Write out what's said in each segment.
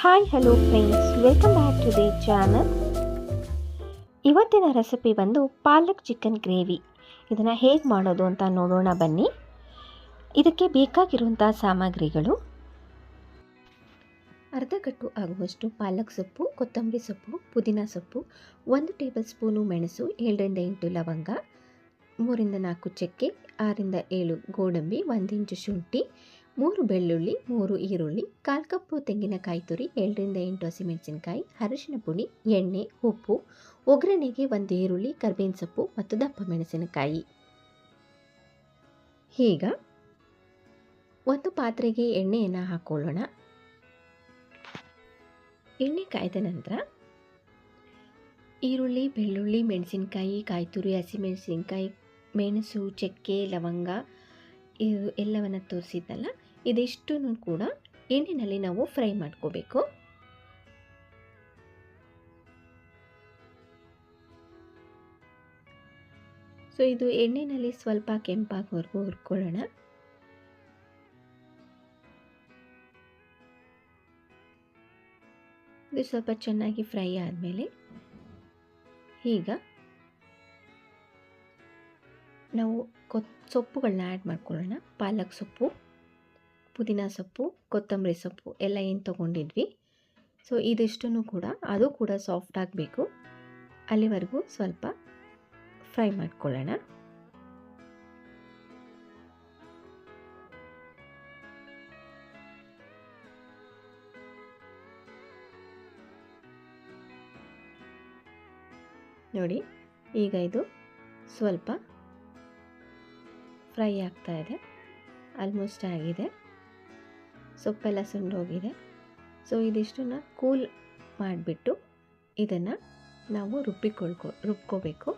Hi hello friends welcome back to the channel ಇವತ್ತಿನ recipe ಬಂದು palak chicken gravy ಇದನ್ನು ಹೇಗೆ ಮಾಡೋದು ಅಂತ ನೋಡೋಣ ಬನ್ನಿ. ಇದಕ್ಕೆ ಬೇಕಾಗಿರುವಂಥ ಸಾಮಗ್ರಿಗಳು. ಅರ್ಧ ಕಟ್ಟು ಆಗುವಷ್ಟು ಪಾಲಕ್ ಸೊಪ್ಪು, ಕೊತ್ತಂಬರಿ ಸೊಪ್ಪು, ಪುದೀನ ಸೊಪ್ಪು, ಒಂದು ಟೇಬಲ್ ಸ್ಪೂನು ಮೆಣಸು, ಏಳರಿಂದ ಎಂಟು ಲವಂಗ, ಮೂರಿಂದ ನಾಲ್ಕು ಚಕ್ಕೆ, ಆರಿಂದ ಏಳು ಗೋಡಂಬಿ, ಒಂದು ಶುಂಠಿ ಮೂರು ಬೆಳ್ಳುಳ್ಳಿ, ಮೂರು ಈರುಳ್ಳಿ, ಕಾಲು ಕಪ್ಪು ತೆಂಗಿನಕಾಯಿ ತುರಿ ಎರಡರಿಂದ ಎಂಟು ಹಸಿಮೆಣಸಿನಕಾಯಿ ಅರಿಶಿನ ಪುಡಿ, ಎಣ್ಣೆ, ಉಪ್ಪು, ಒಗ್ಗರಣೆಗೆ ಒಂದು ಈರುಳ್ಳಿ, ಕರ್ಬೇವಿನ ಸೊಪ್ಪು ಮತ್ತು ದಪ್ಪ ಮೆಣಸಿನಕಾಯಿ. ಈಗ ಒಂದು ಪಾತ್ರೆಗೆ ಎಣ್ಣೆಯನ್ನು ಹಾಕೊಳ್ಳೋಣ. ಎಣ್ಣೆ ಕಾಯ್ದ ನಂತರ ಈರುಳ್ಳಿ, ಬೆಳ್ಳುಳ್ಳಿ, ಮೆಣಸಿನಕಾಯಿ, ಕಾಯಿ ತುರಿ ಹಸಿಮೆಣಸಿನಕಾಯಿ ಮೆಣಸು, ಚಕ್ಕೆ, ಲವಂಗ ಎಲ್ಲವನ್ನು ತೋರಿಸಿದ್ದಲ್ಲ ಇದಿಷ್ಟು ಕೂಡ ಎಣ್ಣೆಯಲ್ಲಿ ನಾವು ಫ್ರೈ ಮಾಡ್ಕೋಬೇಕು. ಸೊ, ಇದು ಎಣ್ಣೆಯಲ್ಲಿ ಸ್ವಲ್ಪ ಕೆಂಪಾಗೋವರೆಗೂ ಹುರ್ಕೊಳ್ಳೋಣ. ಇದು ಸ್ವಲ್ಪ ಚೆನ್ನಾಗಿ ಫ್ರೈ ಆದಮೇಲೆ ಈಗ ನಾವು ಕೊ ಸೊಪ್ಪುಗಳನ್ನ ಆ್ಯಡ್ ಮಾಡ್ಕೊಳ್ಳೋಣ. ಪಾಲಕ್ ಸೊಪ್ಪು. ಪುದೀನ ಸೊಪ್ಪು, ಕೊತ್ತಂಬರಿ ಸೊಪ್ಪು ಎಲ್ಲ ಏನು ತೊಗೊಂಡಿದ್ವಿ. ಸೊ ಇದಿಷ್ಟು ಕೂಡ, ಅದು ಕೂಡ ಸಾಫ್ಟ್ ಆಗಬೇಕು. ಅಲ್ಲಿವರೆಗೂ ಸ್ವಲ್ಪ ಫ್ರೈ ಮಾಡ್ಕೊಳ್ಳೋಣ. ನೋಡಿ, ಈಗ ಇದು ಸ್ವಲ್ಪ ಫ್ರೈ ಆಗ್ತಾ ಇದೆ. ಆಲ್ಮೋಸ್ಟ್ ಆಗಿದೆ. ಸೊಪ್ಪೆಲ್ಲ ಸುಂಡೋಗಿದೆ. ಸೊ ಇದಿಷ್ಟನ್ನ ಕೂಲ್ ಮಾಡಿಬಿಟ್ಟು ಇದನ್ನು ನಾವು ರುಬ್ಬಿಕೊಳ್ಕೊ, ರುಬ್ಕೋಬೇಕು.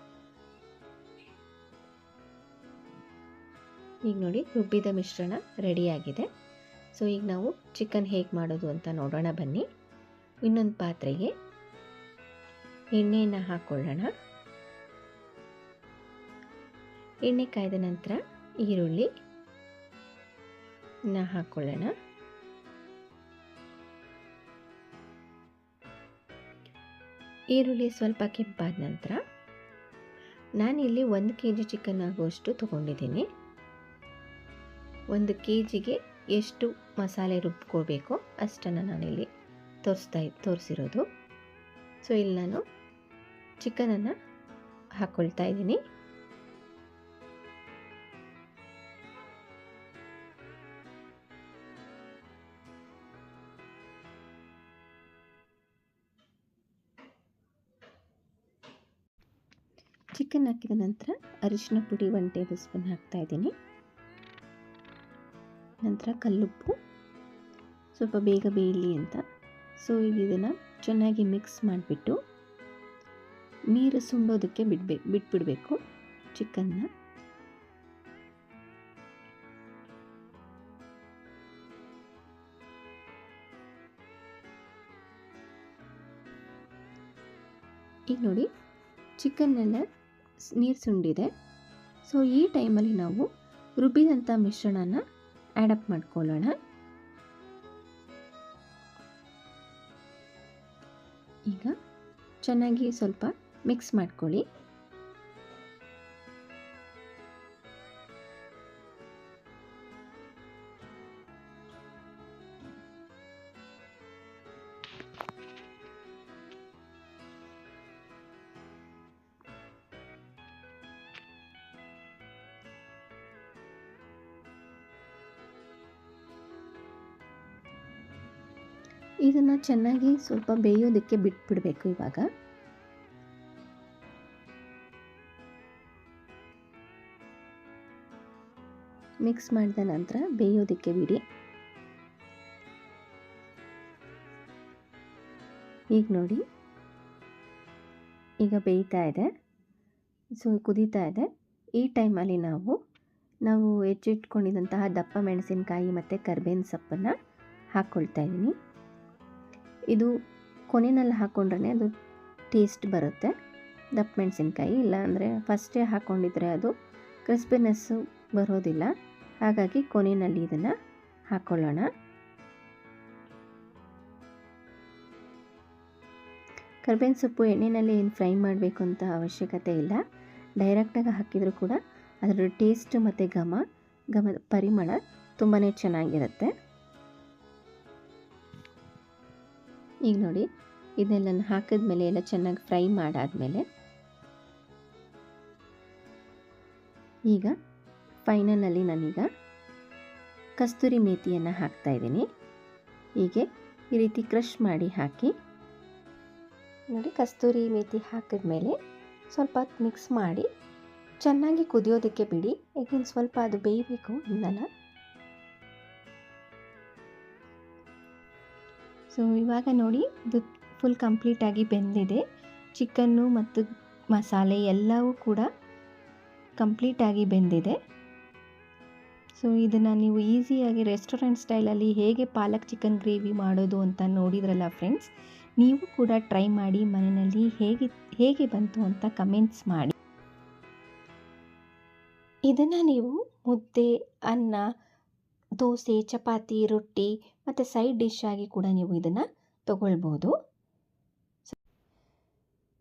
ಈಗ ನೋಡಿ ರುಬ್ಬಿದ ಮಿಶ್ರಣ ರೆಡಿಯಾಗಿದೆ ಸೊ ಈಗ ನಾವು ಚಿಕನ್ ಹೇಗೆ ಮಾಡೋದು ಅಂತ ನೋಡೋಣ ಬನ್ನಿ. ಇನ್ನೊಂದು ಪಾತ್ರೆಗೆ ಎಣ್ಣೆಯನ್ನು ಹಾಕ್ಕೊಳ್ಳೋಣ ಎಣ್ಣೆ ಕಾಯ್ದ ನಂತರ ಈರುಳ್ಳಿ ಹಾಕ್ಕೊಳ್ಳೋಣ ಈರುಳ್ಳಿ ಸ್ವಲ್ಪ ಕೆಂಪಾದ ನಂತರ ನಾನಿಲ್ಲಿ ಒಂದು ಕೆ ಜಿ ಚಿಕನ್ ಆಗುವಷ್ಟು ತೊಗೊಂಡಿದ್ದೀನಿ. ಒಂದು ಕೆ ಜಿಗೆ ಎಷ್ಟು ಮಸಾಲೆ ರುಬ್ಕೋಬೇಕೋ ಅಷ್ಟನ್ನು ನಾನಿಲ್ಲಿ ತೋರಿಸ್ತಾ ತೋರಿಸಿರೋದು. ಸೊ, ಇಲ್ಲಿ ನಾನು ಚಿಕನನ್ನು ಹಾಕ್ಕೊಳ್ತಾ ಇದ್ದೀನಿ. ಚಿಕನ್ ಹಾಕಿದ ನಂತರ ಅರಿಶಿನ ಪುಡಿ ಒನ್ ಟೇಬಲ್ ಸ್ಪೂನ್ ಹಾಕ್ತಾ ಇದ್ದೀನಿ. ನಂತರ ಕಲ್ಲುಪ್ಪು. ಸ್ವಲ್ಪ ಬೇಗ ಬೇಯಲಿ ಅಂತ. ಸೊ ಈಗ ಇದನ್ನು ಚೆನ್ನಾಗಿ ಮಿಕ್ಸ್ ಮಾಡಿಬಿಟ್ಟು ನೀರು ಸುಂಡೋದಕ್ಕೆ ಬಿಡ್ಬೇಕು ಬಿಟ್ಬಿಡಬೇಕು ಚಿಕನ್ನ. ಈಗ ನೋಡಿ ಚಿಕನ್ನೆಲ್ಲ ನೀರು ಸುಂಡಿದೆ ಸೊ ಈ ಟೈಮಲ್ಲಿ ನಾವು ರುಬ್ಬಿದಂಥ ಮಿಶ್ರಣನ ಆ್ಯಡಪ್ ಮಾಡ್ಕೊಳ್ಳೋಣ. ಈಗ ಚೆನ್ನಾಗಿ ಸ್ವಲ್ಪ ಮಿಕ್ಸ್ ಮಾಡ್ಕೊಳ್ಳಿ. ಇದನ್ನು ಚೆನ್ನಾಗಿ ಸ್ವಲ್ಪ ಬೇಯೋದಕ್ಕೆ ಬಿಟ್ಬಿಡಬೇಕು ಇವಾಗ. ಮಿಕ್ಸ್ ಮಾಡಿದ ನಂತರ ಬೇಯೋದಕ್ಕೆ ಬಿಡಿ. ಈಗ ನೋಡಿ. ಈಗ ಬೇಯ್ತಾ ಇದೆ. ಸೊ, ಕುದೀತಾ ಇದೆ. ಈ ಟೈಮಲ್ಲಿ ನಾವು ನಾವು ಹೆಚ್ಚಿಟ್ಕೊಂಡಿದ್ದಂತಹ ದಪ್ಪ ಮೆಣಸಿನಕಾಯಿ ಮತ್ತು ಕರ್ಬೇವಿನ ಸೊಪ್ಪನ್ನು ಹಾಕ್ಕೊಳ್ತಾ ಇದ್ದೀನಿ. ಇದು ಕೊನೆಯಲ್ಲಿ ಹಾಕ್ಕೊಂಡ್ರೆ ಅದು ಟೇಸ್ಟ್ ಬರುತ್ತೆ. ದಪ್ಪ ಮೆಣಸಿನ್ಕಾಯಿ, ಇಲ್ಲಾಂದರೆ ಫಸ್ಟೇ ಹಾಕ್ಕೊಂಡಿದ್ರೆ ಅದು ಕ್ರಿಸ್ಪಿನೆಸ್ಸು ಬರೋದಿಲ್ಲ. ಹಾಗಾಗಿ ಕೊನೆಯಲ್ಲಿ ಇದನ್ನು ಹಾಕ್ಕೊಳ್ಳೋಣ ಕರ್ಬೇವಿನ ಸೊಪ್ಪು ಎಣ್ಣೆಯಲ್ಲಿ ಏನು ಫ್ರೈ ಮಾಡಬೇಕು ಅಂತ ಅವಶ್ಯಕತೆ ಇಲ್ಲ. ಡೈರೆಕ್ಟಾಗಿ ಹಾಕಿದರೂ ಕೂಡ ಅದರ ಟೇಸ್ಟ್ ಮತ್ತು ಘಮ, ಘಮದ ಪರಿಮಳ ತುಂಬಾ ಚೆನ್ನಾಗಿರುತ್ತೆ. ಈಗ ನೋಡಿ, ಇದನ್ನೆಲ್ಲ ಹಾಕಿದ್ಮೇಲೆ ಎಲ್ಲ ಚೆನ್ನಾಗಿ ಫ್ರೈ ಮಾಡಾದಮೇಲೆ ಈಗ ಫೈನಲಲ್ಲಿ ನಾನೀಗ ಕಸ್ತೂರಿ ಮೇಥಿಯನ್ನು ಹಾಕ್ತಾ ಇದ್ದೀನಿ. ಹೀಗೆ ಈ ರೀತಿ ಕ್ರಷ್ ಮಾಡಿ ಹಾಕಿ ನೋಡಿ ಕಸ್ತೂರಿ ಮೇಥಿ ಹಾಕಿದ್ಮೇಲೆ ಸ್ವಲ್ಪ ಹೊತ್ತು ಮಿಕ್ಸ್ ಮಾಡಿ ಚೆನ್ನಾಗಿ ಕುದಿಯೋದಕ್ಕೆ ಬಿಡಿ. ಯಾಕೆಂದ್ರೆ ಸ್ವಲ್ಪ ಅದು ಬೇಯಬೇಕು, ಇನ್ನಲ್ಲ ಸೊ ಇವಾಗ ನೋಡಿ ಇದು ಫುಲ್ ಕಂಪ್ಲೀಟಾಗಿ ಬೆಂದಿದೆ. ಚಿಕನ್ನು ಮತ್ತು ಮಸಾಲೆ ಎಲ್ಲವೂ ಕೂಡ ಕಂಪ್ಲೀಟಾಗಿ ಬೆಂದಿದೆ. ಸೊ ಇದನ್ನು ನೀವು ಈಸಿಯಾಗಿ ರೆಸ್ಟೋರೆಂಟ್ ಸ್ಟೈಲಲ್ಲಿ ಹೇಗೆ ಪಾಲಕ್ ಚಿಕನ್ ಗ್ರೇವಿ ಮಾಡೋದು ಅಂತ ನೋಡಿದ್ರಲ್ಲ ಫ್ರೆಂಡ್ಸ್ ನೀವು ಕೂಡ ಟ್ರೈ ಮಾಡಿ ಮನೆಯಲ್ಲಿ ಹೇಗೆ ಹೇಗೆ ಬಂತು ಅಂತ ಕಮೆಂಟ್ಸ್ ಮಾಡಿ. ಇದನ್ನು ನೀವು ಮುದ್ದೆ, ಅನ್ನ ದೋಸೆ, ಚಪಾತಿ, ರೊಟ್ಟಿ ಮತ್ತು ಸೈಡ್ ಡಿಶ್ ಆಗಿ ಕೂಡ ನೀವು ಇದನ್ನು ತಗೊಳ್ಬೋದು.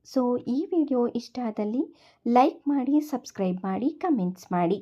ಸೊ ಈ ವಿಡಿಯೋ ಇಷ್ಟ ಆದಲ್ಲಿ ಲೈಕ್ ಮಾಡಿ ಸಬ್ಸ್ಕ್ರೈಬ್ ಮಾಡಿ ಕಮೆಂಟ್ಸ್ ಮಾಡಿ.